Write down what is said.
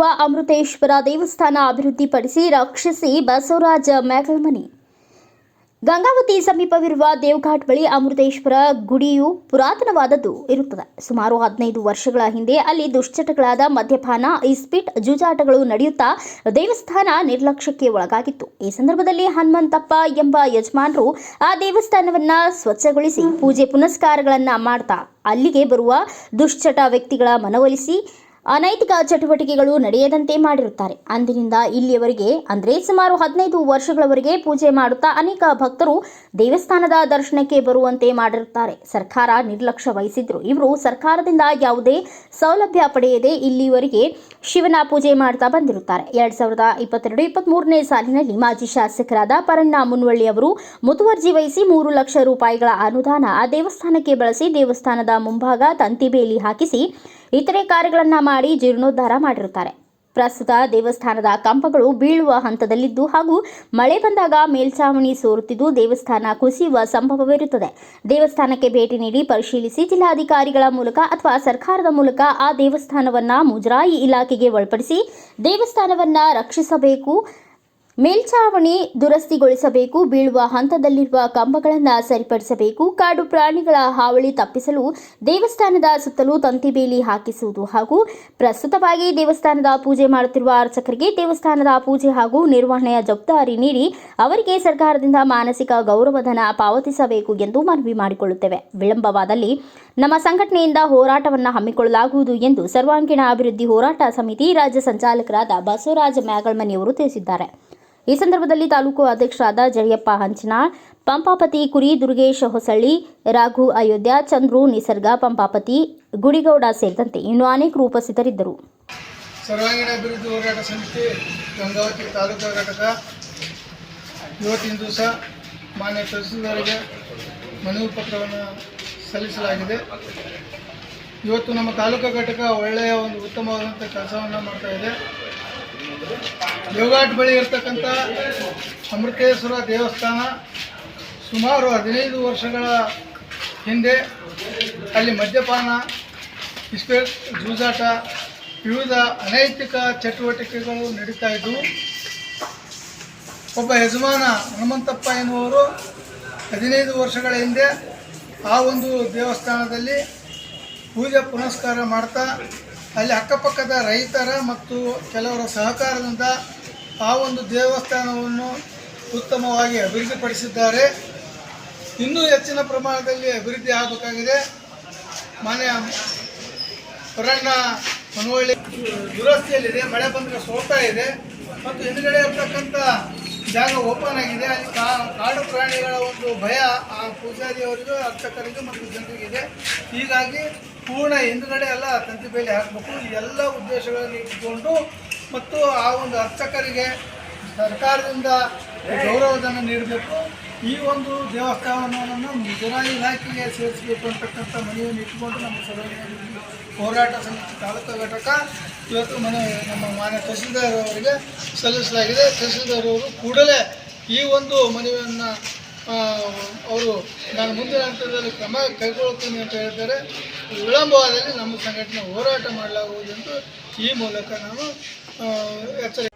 ಅಮೃತೇಶ್ವರ ದೇವಸ್ಥಾನ ಅಭಿವೃದ್ಧಿಪಡಿಸಿ ರಕ್ಷಿಸಿ ಬಸವರಾಜ ಮೇಕಲ್ಮನಿ ಗಂಗಾವತಿ ಸಮೀಪವಿರುವ ದೇವಘಾಟ್ ಬಳಿ ಅಮೃತೇಶ್ವರ ಗುಡಿಯು ಪುರಾತನವಾದದ್ದು ಇರುತ್ತದೆ. ಸುಮಾರು ಹದಿನೈದು ವರ್ಷಗಳ ಹಿಂದೆ ಅಲ್ಲಿ ದುಶ್ಚಟಗಳಾದ ಮದ್ಯಪಾನ, ಇಸ್ಪಿಟ್, ಜೂಜಾಟಗಳು ನಡೆಯುತ್ತಾ ದೇವಸ್ಥಾನ ನಿರ್ಲಕ್ಷ್ಯಕ್ಕೆ ಒಳಗಾಗಿತ್ತು. ಈ ಸಂದರ್ಭದಲ್ಲಿ ಹನುಮಂತಪ್ಪ ಎಂಬ ಯಜಮಾನರು ಆ ದೇವಸ್ಥಾನವನ್ನು ಸ್ವಚ್ಛಗೊಳಿಸಿ ಪೂಜೆ ಪುನಸ್ಕಾರಗಳನ್ನು ಮಾಡ್ತಾ ಅಲ್ಲಿಗೆ ಬರುವ ದುಶ್ಚಟ ವ್ಯಕ್ತಿಗಳ ಮನವೊಲಿಸಿ ಅನೈತಿಕ ಚಟುವಟಿಕೆಗಳು ನಡೆಯದಂತೆ ಮಾಡಿರುತ್ತಾರೆ. ಅಂದಿನಿಂದ ಇಲ್ಲಿಯವರೆಗೆ, ಅಂದರೆ ಸುಮಾರು ಹದಿನೈದು ವರ್ಷಗಳವರೆಗೆ ಪೂಜೆ ಮಾಡುತ್ತಾ ಅನೇಕ ಭಕ್ತರು ದೇವಸ್ಥಾನದ ದರ್ಶನಕ್ಕೆ ಬರುವಂತೆ ಮಾಡಿರುತ್ತಾರೆ. ಸರ್ಕಾರ ನಿರ್ಲಕ್ಷ್ಯ ವಹಿಸಿದ್ರು. ಇವರು ಸರ್ಕಾರದಿಂದ ಯಾವುದೇ ಸೌಲಭ್ಯ ಪಡೆಯದೆ ಇಲ್ಲಿವರೆಗೆ ಶಿವನ ಪೂಜೆ ಮಾಡ್ತಾ ಬಂದಿರುತ್ತಾರೆ. ಎರಡ್ ಸಾವಿರದ ಇಪ್ಪತ್ತೆರಡು ಇಪ್ಪತ್ತ್ಮೂರನೇ ಸಾಲಿನಲ್ಲಿ ಮಾಜಿ ಶಾಸಕರಾದ ಪರಣ್ಣ ಮುನ್ವಳ್ಳಿ ಅವರು ಮುತುವರ್ಜಿ ವಹಿಸಿ ಮೂರು ಲಕ್ಷ ರೂಪಾಯಿಗಳ ಅನುದಾನ ಆ ದೇವಸ್ಥಾನಕ್ಕೆ ಬಳಸಿ ದೇವಸ್ಥಾನದ ಮುಂಭಾಗ ತಂತಿ ಬೇಲಿ ಹಾಕಿಸಿ ಇತರೆ ಕಾರ್ಯಗಳನ್ನು ಮಾಡಿ ಜೀರ್ಣೋದ್ಧಾರ ಮಾಡಿರುತ್ತಾರೆ. ಪ್ರಸ್ತುತ ದೇವಸ್ಥಾನದ ಕಂಪಗಳು ಬೀಳುವ ಹಂತದಲ್ಲಿದ್ದು ಹಾಗೂ ಮಳೆ ಬಂದಾಗ ಮೇಲ್ಛಾವಣಿ ಸೋರುತ್ತಿದ್ದು ದೇವಸ್ಥಾನ ಕುಸಿಯುವ ಸಂಭವವಿರುತ್ತದೆ. ದೇವಸ್ಥಾನಕ್ಕೆ ಭೇಟಿ ನೀಡಿ ಪರಿಶೀಲಿಸಿ ಜಿಲ್ಲಾಧಿಕಾರಿಗಳ ಮೂಲಕ ಅಥವಾ ಸರ್ಕಾರದ ಮೂಲಕ ಆ ದೇವಸ್ಥಾನವನ್ನ ಮುಜರಾಯಿ ಇಲಾಖೆಗೆ ಒಳಪಡಿಸಿ ದೇವಸ್ಥಾನವನ್ನ ರಕ್ಷಿಸಬೇಕು. ಮೇಲ್ಛಾವಣಿ ದುರಸ್ತಿಗೊಳಿಸಬೇಕು, ಬೀಳುವ ಹಂತದಲ್ಲಿರುವ ಕಂಬಗಳನ್ನು ಸರಿಪಡಿಸಬೇಕು, ಕಾಡು ಪ್ರಾಣಿಗಳ ಹಾವಳಿ ತಪ್ಪಿಸಲು ದೇವಸ್ಥಾನದ ಸುತ್ತಲೂ ತಂತಿ ಬೇಲಿ ಹಾಕಿಸುವುದು ಹಾಗೂ ಪ್ರಸ್ತುತವಾಗಿ ದೇವಸ್ಥಾನದ ಪೂಜೆ ಮಾಡುತ್ತಿರುವ ಅರ್ಚಕರಿಗೆ ದೇವಸ್ಥಾನದ ಪೂಜೆ ಹಾಗೂ ನಿರ್ವಹಣೆಯ ಜವಾಬ್ದಾರಿ ನೀಡಿ ಅವರಿಗೆ ಸರ್ಕಾರದಿಂದ ಮಾನಸಿಕ ಗೌರವಧನ ಪಾವತಿಸಬೇಕು ಎಂದು ಮನವಿ ಮಾಡಿಕೊಳ್ಳುತ್ತೇವೆ. ವಿಳಂಬವಾದಲ್ಲಿ ನಮ್ಮ ಸಂಘಟನೆಯಿಂದ ಹೋರಾಟವನ್ನು ಹಮ್ಮಿಕೊಳ್ಳಲಾಗುವುದು ಎಂದು ಸರ್ವಾಂಗೀಣ ಅಭಿವೃದ್ಧಿ ಹೋರಾಟ ಸಮಿತಿ ರಾಜ್ಯ ಸಂಚಾಲಕರಾದ ಬಸವರಾಜ ಮ್ಯಾಗಳ್ಮನಿಯವರು ತಿಳಿಸಿದ್ದಾರೆ. ಈ ಸಂದರ್ಭದಲ್ಲಿ ತಾಲೂಕು ಅಧ್ಯಕ್ಷರಾದ ಜಯಪ್ಪ ಹಂಚನಾಳ್, ಪಂಪಾಪತಿ ಕುರಿ ದುರ್ಗೇಶ್ ಹೊಸಳ್ಳಿ, ರಾಘು ಅಯೋಧ್ಯ, ಚಂದ್ರು ನಿಸರ್ಗ, ಪಂಪಾಪತಿ ಗುಡಿಗೌಡ ಸೇರಿದಂತೆ ಇನ್ನೂ ಅನೇಕರು ಉಪಸ್ಥಿತರಿದ್ದರು. ಸರ್ವಾಂಗೀಣ ಅಭಿವೃದ್ಧಿ ಹೋರಾಟ ಸಮಿತಿ, ಗಂಗಾವತಿ ತಾಲೂಕು ಘಟಕ. ಇವತ್ತಿನ ದಿವಸ ಮಾನ್ಯ ತಹಸೀಲ್ದಾರಿಗೆ ಮನವಿ ಪತ್ರವನ್ನು ಸಲ್ಲಿಸಲಾಗಿದೆ. ಇವತ್ತು ನಮ್ಮ ತಾಲೂಕು ಘಟಕ ಒಳ್ಳೆಯ ಒಂದು ಉತ್ತಮವಾದಂಥ ಕೆಲಸವನ್ನು ಮಾಡ್ತಾ ಇದೆ. ಯೋಗಾಟ್ ಬಳಿ ಇರ್ತಕ್ಕಂಥ ಅಮೃತೇಶ್ವರ ದೇವಸ್ಥಾನ ಸುಮಾರು ಹದಿನೈದು ವರ್ಷಗಳ ಹಿಂದೆ ಅಲ್ಲಿ ಮದ್ಯಪಾನ ಇಸ್ಪೇಟ್ ಜೂಜಾಟ, ವಿವಿಧ ಅನೈತಿಕ ಚಟುವಟಿಕೆಗಳು ನಡೀತಾ ಇದ್ದವು ಒಬ್ಬ ಯಜಮಾನ ಹನುಮಂತಪ್ಪ ಎನ್ನುವರು ಹದಿನೈದು ವರ್ಷಗಳ ಹಿಂದೆ ಆ ಒಂದು ದೇವಸ್ಥಾನದಲ್ಲಿ ಪೂಜೆ ಪುನಸ್ಕಾರ ಮಾಡ್ತಾ ಅಲ್ಲಿ ಅಕ್ಕಪಕ್ಕದ ರೈತರ ಮತ್ತು ಕೆಲವರ ಸಹಕಾರದಿಂದ ಆ ಒಂದು ದೇವಸ್ಥಾನವನ್ನು ಉತ್ತಮವಾಗಿ ಅಭಿವೃದ್ಧಿಪಡಿಸಿದ್ದಾರೆ. ಇನ್ನೂ ಹೆಚ್ಚಿನ ಪ್ರಮಾಣದಲ್ಲಿ ಅಭಿವೃದ್ಧಿ ಆಗಬೇಕಾಗಿದೆ. ಮಾನ್ಯ ಹೊರಣ್ಣ ಮನವಳ್ಳಿ, ದುರಸ್ತಿಯಲ್ಲಿದೆ, ಮಳೆ ಬಂದರೆ ಸೋತಾ ಇದೆ. ಮತ್ತು ಹಿಂದುಗಡೆ ಇರ್ತಕ್ಕಂಥ ಜಾಗ ಓಪನ್ ಆಗಿದೆ. ಅಲ್ಲಿ ಕಾಡು ಪ್ರಾಣಿಗಳ ಒಂದು ಭಯ ಆ ಪೂಜಾರಿಯವರಿಗೂ, ಅರ್ಚಕರಿಗೂ ಮತ್ತು ಜನರಿಗಿದೆ ಹೀಗಾಗಿ ಪೂರ್ಣ ಹಿಂದುಗಡೆ ಎಲ್ಲ ತಂತಿ ಬೇಲಿ ಹಾಕಬೇಕು. ಎಲ್ಲ ಉದ್ದೇಶಗಳನ್ನು ಇಟ್ಟುಕೊಂಡು ಮತ್ತು ಆ ಒಂದು ಅರ್ಚಕರಿಗೆ ಸರ್ಕಾರದಿಂದ ಗೌರವಧನ ನೀಡಬೇಕು. ಈ ಒಂದು ದೇವಸ್ಥಾನವನ್ನು ಮುಜರಾಯಿ ಇಲಾಖೆಗೆ ಸೇರಿಸಬೇಕು ಅಂತಕ್ಕಂಥ ಮನೆಯನ್ನು ಇಟ್ಟುಕೊಂಡು ನಮ್ಮ ಸಭೆಯಲ್ಲಿ ಹೋರಾಟ ಸಮಿತಿ ತಾಲೂಕು ಘಟಕ ಇವತ್ತು ಮನೆ ನಮ್ಮ ಮಾನ್ಯ ತಹಸೀಲ್ದಾರ್ ಅವರಿಗೆ ಸಲ್ಲಿಸಲಾಗಿದೆ. ತಹಸೀಲ್ದಾರ್ ಅವರು ಕೂಡಲೇ ಈ ಒಂದು ಮನವಿಯನ್ನು ಅವರು ನಾನು ಮುಂದಿನ ಹಂತದಲ್ಲಿ ಕ್ರಮ ಕೈಗೊಳ್ಳುತ್ತೇನೆ ಅಂತ ಹೇಳ್ತಾರೆ ವಿಳಂಬವಾದಲ್ಲಿ ನಮ್ಮ ಸಂಘಟನೆ ಹೋರಾಟ ಮಾಡಲಾಗುವುದೆಂದು ಈ ಮೂಲಕ ನಾನು ಎಚ್ಚರಿಕೆ